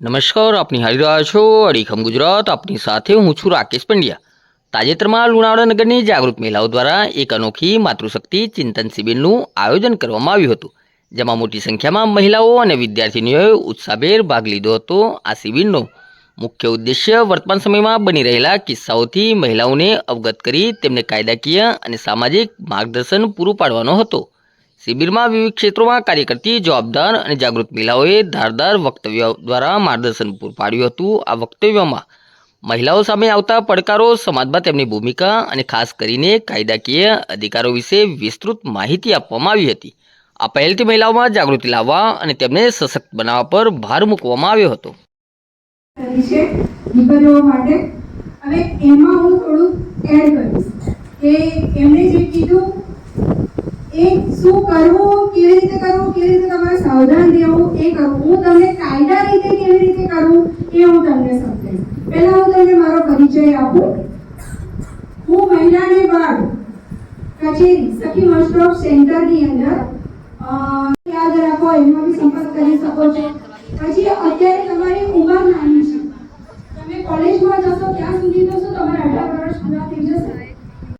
નમસ્કાર, આપની હારી રહ્યા છો અડીખમ ગુજરાત. આપની સાથે હું છું રાકેશ પંડ્યા. તાજેતરમાં લુણાવાડા નગરની જાગૃત મહિલાઓ દ્વારા એક અનોખી માતૃશક્તિ ચિંતન શિબિરનું આયોજન કરવામાં આવ્યું હતું, જેમાં મોટી સંખ્યામાં મહિલાઓ અને વિદ્યાર્થીનીઓએ ઉત્સાહભેર ભાગ લીધો હતો આ શિબિરનો મુખ્ય ઉદ્દેશ્ય વર્તમાન સમયમાં બની રહેલા કિસ્સાઓથી મહિલાઓને અવગત કરી તેમને કાયદાકીય અને સામાજિક માર્ગદર્શન પૂરું પાડવાનો હતો. શિબિરમાં વિવિધ ક્ષેત્રોમાં કાર્ય કરતી જવાબદાર અને જાગૃત મહિલાઓએ ધારદાર વક્તવ્ય દ્વારા માર્ગદર્શન પૂરું પાડ્યું હતું. આ વક્તવ્યમાં મહિલાઓ સામે આવતા પડકારો, સમાજમાં તેમની ભૂમિકા અને ખાસ કરીને કાયદાકીય અધિકારો વિશે વિસ્તૃત માહિતી આપવામાં આવી હતી. આ પહેલથી મહિલાઓમાં જાગૃતિ લાવવા અને તેમને સશક્ત બનાવવા પર ભાર મૂકવામાં આવ્યો હતો. હવે એમાં હું થોડું એડ કરીશ. કે એમણે જે કીધું એ શું કરવું, કેવી રીતે કરવું, કેવી રીતે તમારે સાવધાન રહેવું, એ કરવું હું તમને કાયદા રીતે કેવી રીતે કરવું એ હું તમને સમજાવીશ. પહેલા હું તમને મારો પરિચય આપું. હું મહિલાને બાળ કચેરી, સખી વન સ્ટોપ સેન્ટરની અંદર યાદ રાખો, એમાં બી સંપર્ક કરી શકો છો. પછી અત્યારે તમારી ઉંમર નાની છે. તમે કોલેજમાં જશો, ત્યાં સુધી તો શું અઢાર